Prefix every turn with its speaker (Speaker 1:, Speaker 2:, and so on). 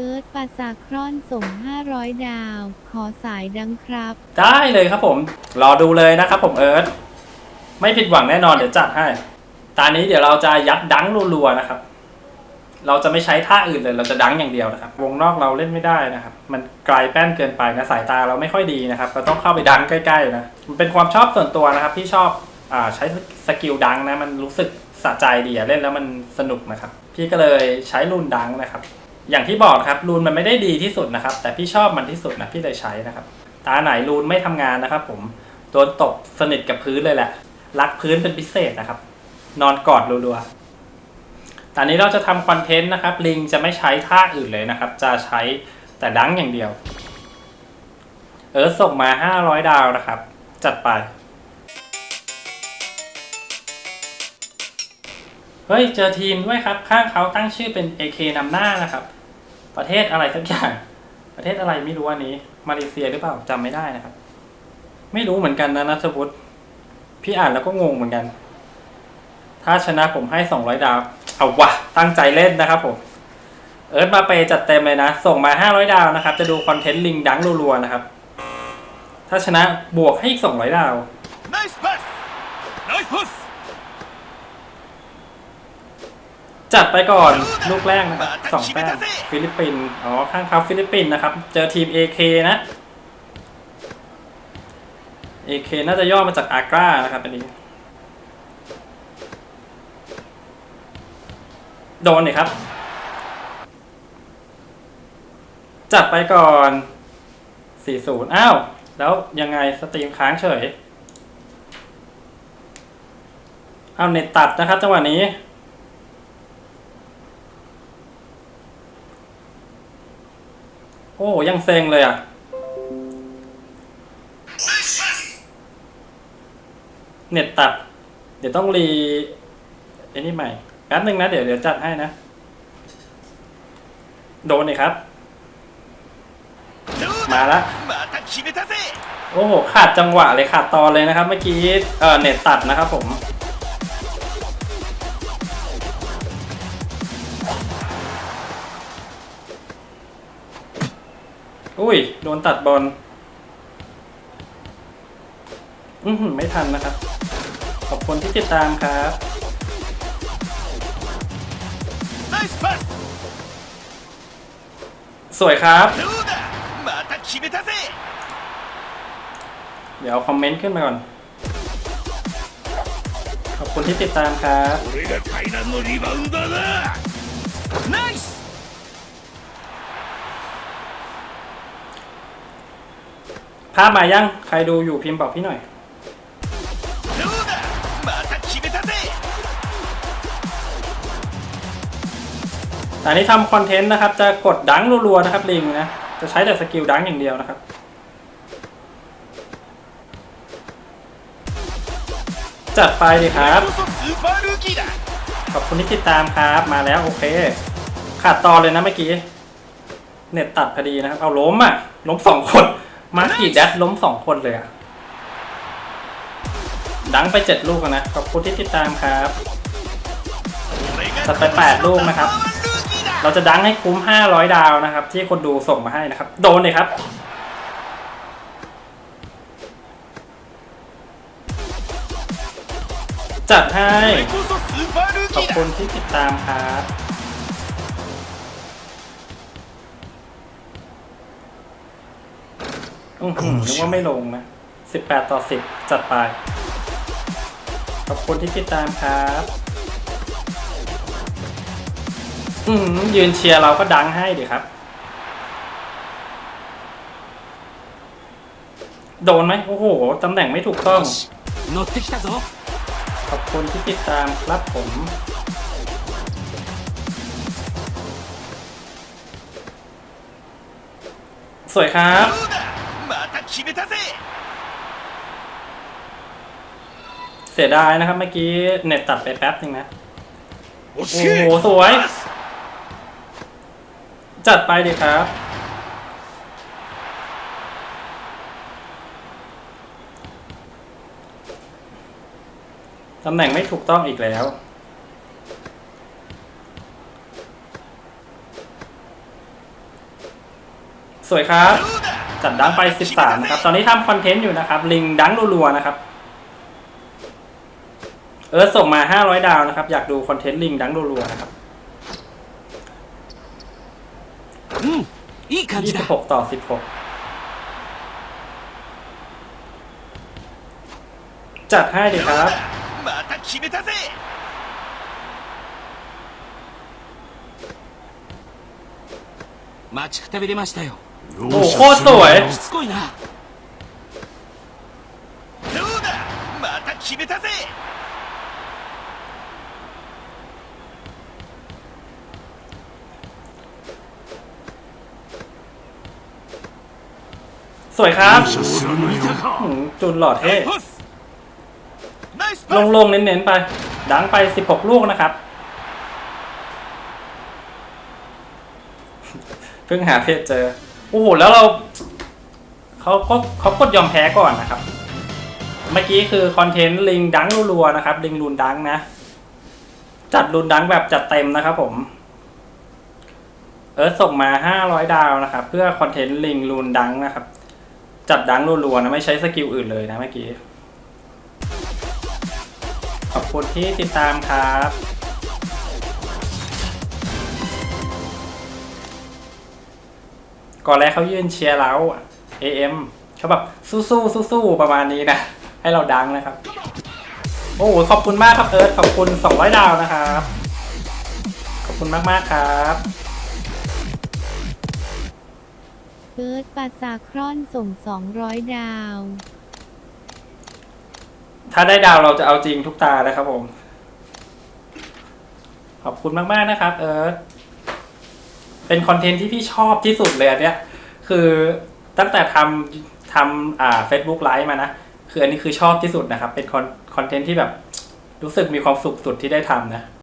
Speaker 1: เกิร์ตปาซาครอนส่ง 500 ดาว ขอสายดังครับ
Speaker 2: ได้เลยครับผม รอดูเลยนะครับผมเอิร์ธไม่ผิดหวังแน่นอนเดี๋ยวจัดให้ ตอนนี้เดี๋ยวเราจะยัดดังรัวๆนะครับ เราจะไม่ใช้ท่าอื่นเลย เราจะดังอย่างเดียวนะครับ วงนอกเราเล่นไม่ได้นะครับ มันไกลแป้นเกินไปนะสายตาเราไม่ค่อยดีนะครับ เราต้องเข้าไปดังใกล้ๆนะ มันเป็นความชอบส่วนตัวนะครับที่ชอบอ่าใช้สกิลดังนะ มันรู้สึกสะใจดีอะเล่นแล้วมันสนุกนะครับ พี่ก็เลยใช้รูนดังนะครับ อย่างที่บอกครับรูนมันไม่ได้ดีที่สุดนะครับ แต่พี่ชอบมันที่สุดนะพี่เลยใช้นะครับ ตาไหนรูนไม่ทำงานนะครับ ผมโดนตกสนิทกับพื้นเลยแหละ รักพื้นเป็นพิเศษนะครับ นอนกอดรัวๆตอนนี้เราจะทำคอนเทนต์นะครับ ลิงจะไม่ใช้ท่าอื่นเลยนะครับ จะใช้แต่ดังอย่างเดียว เออส่งมา 500 ดาวนะครับ จัดไป เฮ้ย เจอทีมด้วยครับ ข้างเขาตั้งชื่อเป็น AK นำหน้านะครับ ประเทศอะไรสักอย่าง ประเทศอะไรไม่รู้อันนี้ มาเลเซียหรือเปล่าจำไม่ได้นะครับ ไม่รู้เหมือนกันนะนัทวุฒิพี่อ่านแล้วก็งงเหมือนกัน ถ้าชนะผมให้สองร้อยดาว เอาวะตั้งใจเล่นนะครับผม เอิร์ธมาไปจัดเต็มเลยนะ ส่งมาห้าร้อยดาวนะครับ จะดูคอนเทนต์ลิงดังรัวๆนะครับ ถ้าชนะบวกให้อีกสอง
Speaker 3: ร้อยดาว Nice pass! Nice pass!
Speaker 2: จัดไปก่อนลูกแรกนะครับสองแต้มฟิลิปปินส์อ๋อข้างเขาฟิลิปปินส์นะครับ เจอทีม AK นะ AK น่าจะย่อมาจากอากรานะครับอันนี้ โดนนี่ครับ จัดไปก่อน 40 อ้าว แล้วยังไงสตรีมค้างเฉย เอาเน็ตตัดนะครับจังหวะนี้ โอ้ยังเซ็งเลยอะ เน็ตตัด เดี๋ยวต้องรีอันนี้ใหม่แป๊บนึงนะ เดี๋ยวเดี๋ยวจัดให้นะ โดนเลยครับ มาละโอ้โห ขาดจังหวะเลยขาดตอนเลยนะครับ เมื่อกี้เออเน็ตตัดนะครับผม อุ้ย โดนตัดบอลอือหือไม่ทันนะครับ ขอบคุณที่ติดตามครับ
Speaker 3: ナイスパス
Speaker 2: สวยครับ
Speaker 3: どうだまた決めたぜ
Speaker 2: เดี๋ยวเอาคอมเมนต์ขึ้นมาก่อน ขอบคุณที่ติดตามครับ
Speaker 3: 俺が階段のリバウンダーだナイス
Speaker 2: ภาพมายังใครดูอยู่พิมพ์บอกพี่หน่อยอันนี้ทำคอนเทนต์นะครับ จะกดดังรัวๆนะครับลิงนะ จะใช้แต่สกิลดังอย่างเดียวนะครับจัดไปเลยครับ ขอบคุณที่ติดตามครับ มาแล้วโอเค ขาดตอนเลยนะเมื่อกี้ เน็ตตัดพอดีนะครับ เอาล้มอะ ล้มสองคน มาร์กีดัดล้มสองคนเลยอะดังไปเจ็ดลูกนะ ขอบคุณที่ติดตามครับจะไปแปดลูกนะครับ เราจะดังให้คุ้มห้าร้อยดาวนะครับ ที่คนดูส่งมาให้นะครับ โดนเลยครับจัดให้ ขอบคุณที่ติดตามครับ อื้นึกว่าไม่ลงนะสิบแปดต่อสิบจัดไป ขอบคุณที่ติดตามครับ อืมยืนเชียร์เราก็ดังให้ดิครับ โดนไหมโอ้โหตำแหน่งไม่ถูกต้องขอบคุณที่ติดตามครับผมสวยครับ
Speaker 3: 決めたぜ
Speaker 2: เสียดายนะครับเมื่อกี้เน็ตตัดไปแป๊บนึงนะ
Speaker 3: お
Speaker 2: しいおーสวย จัดไปดิครับ ตำแหน่งไม่ถูกต้องอีกแล้ว สวยครับ
Speaker 3: どうだ
Speaker 2: จัดดังไป 13 นะครับ ตอนนี้ทำคอนเทนต์อยู่นะครับ ลิงดังรัวๆนะครับ เอิร์ธส่งมา 500 ดาวนะครับ อยากดูคอนเทนต์ลิงดังรัวๆนะครับ
Speaker 4: うんいい感じだ
Speaker 2: 26 ต่อ 16 จัดให้ดีครับ
Speaker 3: また決めたぜ
Speaker 4: 待ちくたびれましたよ
Speaker 2: おお、โคตรสวย
Speaker 4: しつこいな
Speaker 3: どうだまた決めたぜ
Speaker 2: สวยครับ
Speaker 3: 知らないよ
Speaker 2: หืมจุนหล่อเท่
Speaker 3: パスナイス
Speaker 2: ล
Speaker 3: パ
Speaker 2: ง
Speaker 3: ス
Speaker 2: ลงๆเน้นๆไป ดังไป 16 ลูกนะครับ เพิ่งหาเพจเจอ โอ้โหแล้วเราเขาก็เขากดยอมแพ้ก่อนนะครับ เมื่อกี้คือคอนเทนต์ลิงดังรัวๆนะครับ ลิงรูนดังนะ จัดรูนดังแบบจัดเต็มนะครับ ผม เอิร์ธส่งมา 500 ดาวนะครับ เพื่อคอนเทนต์ลิงรูนดังนะครับ จัดดังรัวๆนะไม่ใช้สกิลอื่นเลยนะเมื่อกี้ ขอบคุณที่ติดตามครับ ก่อนแรกเขายืนเชียร์เรา AM เขาแบบสู้ๆสู้ๆประมาณนี้นะ ให้เราดังนะครับ โอ้โหขอบคุณมากครับเอิร์ธขอบคุณ 200 ดาวนะครับ ขอบคุณมากๆครับ
Speaker 1: เอิร์ธปาซาครอนส่ง 200 ดาว
Speaker 2: ถ้าได้ดาวเราจะเอาจริงทุกตาเลยครับผม ขอบคุณมากๆนะครับ เอิร์ธ เป็นคอนเทนต์ที่พี่ชอบที่สุดเลยอันเนี้ย คือตั้งแต่ทำทำอ่าเฟซบุ๊กไลฟ์มานะ คืออันนี้คือชอบที่สุดนะครับ เป็นคอนคอนเทนต์ที่แบบรู้สึกมีความสุขสุดที่ได้ทำนะ